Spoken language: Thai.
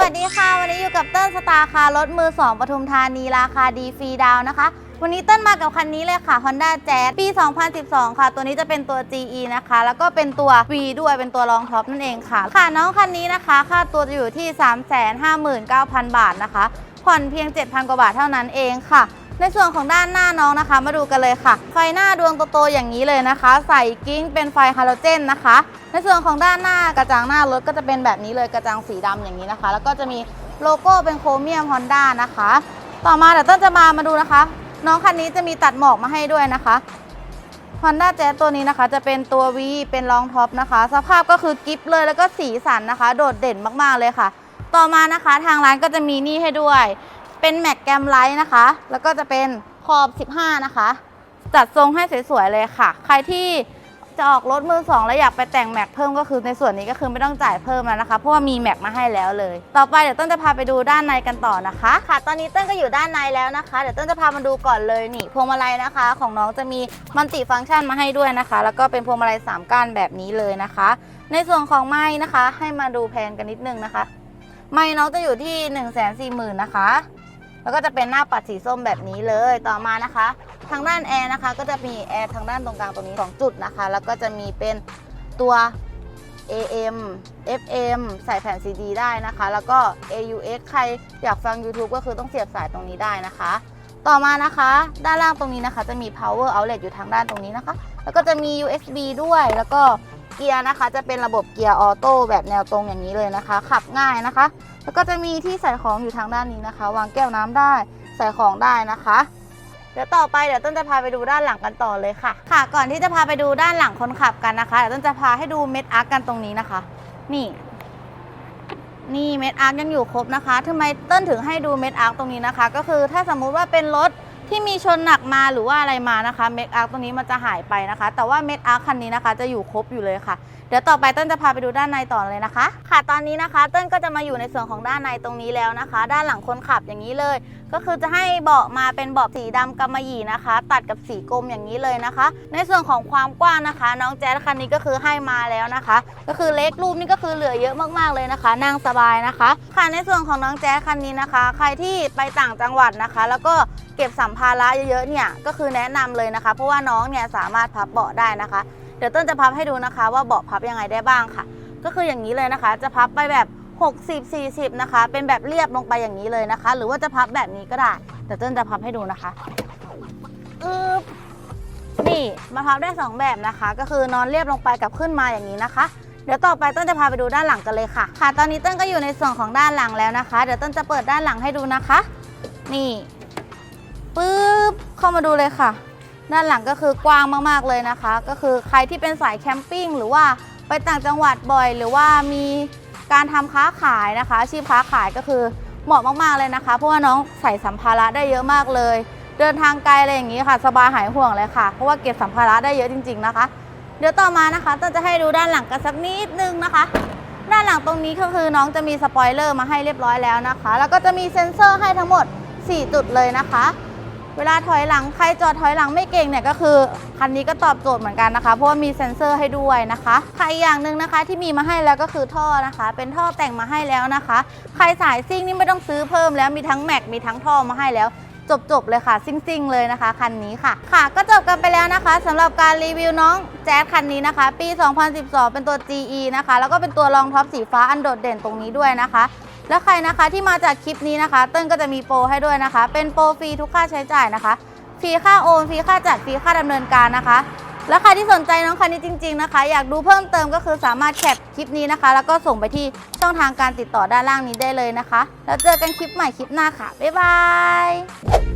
วัสดีค่ะ วันนี้อยู่กับเติ้ลสตาร์คาร์รถมือ2ปทุมธานีราคาดีฟรีดาวน์นะคะ วันนี้เติ้ลมากับคันนี้เลยค่ะ Honda Jazz ปี 2012 ค่ะ ตัวนี้จะเป็นตัว GE นะคะ แล้วก็เป็นตัว V ด้วยเป็นตัวรองท็อปนั่นเองค่ะ ค่ะน้องคันนี้นะคะ ค่าตัวจะอยู่ที่ 359,000 บาทนะคะ ผ่อนเพียง 7,000 กว่าบาทเท่านั้นเองค่ะ ในส่วนของด้านหน้าน้องนะคะ มาดูกันเลยค่ะ ไฟหน้าดวงโตๆอย่างนี้เลยนะคะ ใส่กิ้งเป็นไฟฮาโลเจนนะคะ ในส่วนของด้านหน้ากระจังหน้ารถก็จะเป็นแบบนี้เลยกระจังสีดำอย่างนี้นะคะ แล้วก็จะมีโลโก้เป็นโครเมียมฮอนด้านะคะ ต่อมาเดี๋ยวต้นจะมามาดูนะคะ น้องคันนี้จะมีตัดหมอกมาให้ด้วยนะคะ Honda Jazz ตัวนี้นะคะ จะเป็นตัว V เป็นรองท็อปนะคะ สภาพก็คือกิฟเลยแล้วก็สีสันนะคะ โดดเด่นมากๆเลยค่ะ ต่อมานะคะทางร้านก็จะมีนี่ให้ด้วย เป็นแม็กแกมไลท์นะคะ แล้วก็จะเป็นขอบ 15 นะคะ จัดทรงให้สวยๆเลยค่ะ ใครที่จะออกรถมือสองแล้วอยากไปแต่งแม็กเพิ่มก็คือในส่วนนี้ก็คือไม่ต้องจ่ายเพิ่มแล้วนะคะ เพราะว่ามีแม็กมาให้แล้วเลย ต่อไปเดี๋ยวต้นจะพาไปดูด้านในกันต่อนะคะ ค่ะ ตอนนี้ต้นก็อยู่ด้านในแล้วนะคะ เดี๋ยวต้นจะพามาดูก่อนเลยนี่พวงมาลัยนะคะ ของน้องจะมีมัลติฟังก์ชันมาให้ด้วยนะคะ แล้วก็เป็นพวงมาลัย3ก้านแบบนี้เลยนะคะ ในส่วนของไม้นะคะ ให้มาดูแพนกันนิดนึงนะคะ ไม้น้องจะอยู่ที่ 1 4 0 0 0 0นะคะ แล้วก็จะเป็นหน้าปัดสีส้มแบบนี้เลยต่อมานะคะ ทางด้านแอร์นะคะ ก็จะมีแอร์ทางด้านตรงกลางตรงนี้ 2 จุดนะคะ แล้วก็จะมีเป็นตัว AM FM ใส่แผ่น CD ได้นะคะ แล้วก็ AUX ใครอยากฟัง YouTube ก็คือต้องเสียบสายตรงนี้ได้นะคะ ต่อมานะคะ ด้านล่างตรงนี้นะคะ จะมี power outlet อยู่ทางด้านตรงนี้นะคะ แล้วก็จะมี USB ด้วยแล้วก็ เกียร์นะคะ จะเป็นระบบเกียร์ออโต้แบบแนวตรงอย่างนี้เลยนะคะ ขับง่ายนะคะ แล้วก็จะมีที่ใส่ของอยู่ทางด้านนี้นะคะ วางแก้วน้ำได้ใส่ของได้นะคะเดี๋ยวต่อไปเดี๋ยวต้นจะพาไปดูด้านหลังกันต่อเลยค่ะ ค่ะ ก่อนที่จะพาไปดูด้านหลังคนขับกันนะคะเดี๋ยวต้นจะพาให้ดูเม็ดอาร์กกันตรงนี้นะคะ นี่ นี่เม็ดอาร์กยังอยู่ครบนะคะทำไมเต้นถึงให้ดูเม็ดอาร์กตรงนี้นะคะ ก็คือถ้าสมมุติว่าเป็นรถ ที่มีชนหนักมาหรือว่าอะไรมานะคะเม็ดอาร์กตรงนี้มันจะหายไปนะคะ แต่ว่าเม็ดอาร์กคันนี้นะคะ จะอยู่ครบอยู่เลยค่ะ เดี๋ยวต่อไปเต้นจะพาไปดูด้านในต่อเลยนะคะ ค่ะตอนนี้นะคะ เต้นก็จะมาอยู่ในส่วนของด้านในตรงนี้แล้วนะคะ ด้านหลังคนขับอย่างนี้เลย ก็คือจะให้เบาะมาเป็นเบาะสีดำกำมะหยี่นะคะ ตัดกับสีกรมอย่างนี้เลยนะคะ ในส่วนของความกว้างนะคะ น้องแจ๊สคันนี้ก็คือให้มาแล้วนะคะ ก็คือเล็กรูปนี่ก็คือเหลือเยอะมากๆเลยนะคะ นั่งสบายนะคะ ค่ะในส่วนของน้องแจ๊สคันนี้นะคะ ใครที่ไปต่างจังหวัดนะคะ แล้วก็ เก็บสัมภาระเยอะๆเนี่ยก็คือแนะนำเลยนะคะ เพราะว่าน้องเนี่ยสามารถพับเบาะได้นะคะ เดี๋ยวต้นจะพับให้ดูนะคะ ว่าเบาะพับยังไงได้บ้างค่ะ ก็คืออย่างนี้เลยนะคะ จะพับไปแบบ 60 40 นะคะ เป็นแบบเรียบลงไปอย่างนี้เลยนะคะ หรือว่าจะพับแบบนี้ก็ได้เดี๋ยวต้นจะพับให้ดูนะคะอึบนี่มาพับได้ 2 แบบนะคะ ก็คือนอนเรียบลงไปกับขึ้นมาอย่างนี้นะคะเดี๋ยวต่อไปต้นจะพาไปดูด้านหลังกันเลยค่ะ ค่ะ ตอนนี้ต้นก็อยู่ในส่วนของด้านหลังแล้วนะคะ เดี๋ยวต้นจะเปิดด้านหลังให้ดูนะคะ นี่ ปึ๊บเข้ามาดูเลยค่ะ ด้านหลังก็คือกว้างมากๆเลยนะคะ ก็คือใครที่เป็นสายแคมปิ้งหรือว่าไปต่างจังหวัดบ่อย หรือว่ามีการทำค้าขายนะคะอาชีพค้าขายก็คือเหมาะมากๆเลยนะคะ เพราะว่าน้องใส่สัมภาระได้เยอะมากเลย เดินทางไกลอะไรอย่างนี้ค่ะ สบายหายห่วงเลยค่ะ เพราะว่าเก็บสัมภาระได้เยอะจริง ๆนะคะ เดี๋ยวต่อมานะคะต้นจะให้ดูด้านหลังกันสักนิดนึงนะคะ ด้านหลังตรงนี้ก็คือน้องจะมีสปอยเลอร์มาให้เรียบร้อยแล้วนะคะ แล้วก็จะมีเซ็นเซอร์ให้ทั้งหมด 4 จุดเลยนะคะ เวลาถอยหลังใครจอดถอยหลังไม่เก่งเนี่ยก็คือคันนี้ก็ตอบโจทย์เหมือนกันนะคะเพราะว่ามีเซ็นเซอร์ให้ด้วยนะคะใครอย่างหนึ่งนะคะที่มีมาให้แล้วก็คือท่อนะคะ เป็นท่อแต่งมาให้แล้วนะคะ ใครสายซิ่งนี่ไม่ต้องซื้อเพิ่มแล้วมีทั้งแม็กมีทั้งท่อมาให้แล้ว จบๆเลยค่ะซิ่งๆเลยนะคะคันนี้ค่ะ ค่ะ ก็จบกันไปแล้วนะคะสำหรับการรีวิวน้องแจ๊สคันนี้นะคะ ปี 2012 เป็นตัว GE นะคะ แล้วก็เป็นตัวรองท็อปสีฟ้าอันโดดเด่นตรงนี้ด้วยนะคะแล้วใครนะคะที่มาจากคลิปนี้นะคะ เติ้ลก็จะมีโปรให้ด้วยนะคะ เป็นโปรฟรีทุกค่าใช้จ่ายนะคะ ฟรีค่าโอน ฟรีค่าจัด ฟรีค่าดำเนินการนะคะ แล้วใครที่สนใจน้องคันนี้จริง ๆนะคะ อยากดูเพิ่มเติมก็คือสามารถแคปคลิปนี้นะคะ แล้วก็ส่งไปที่ช่องทางการติดต่อด้านล่างนี้ได้เลยนะคะ แล้วเจอกันคลิปใหม่คลิปหน้าค่ะบ๊ายบาย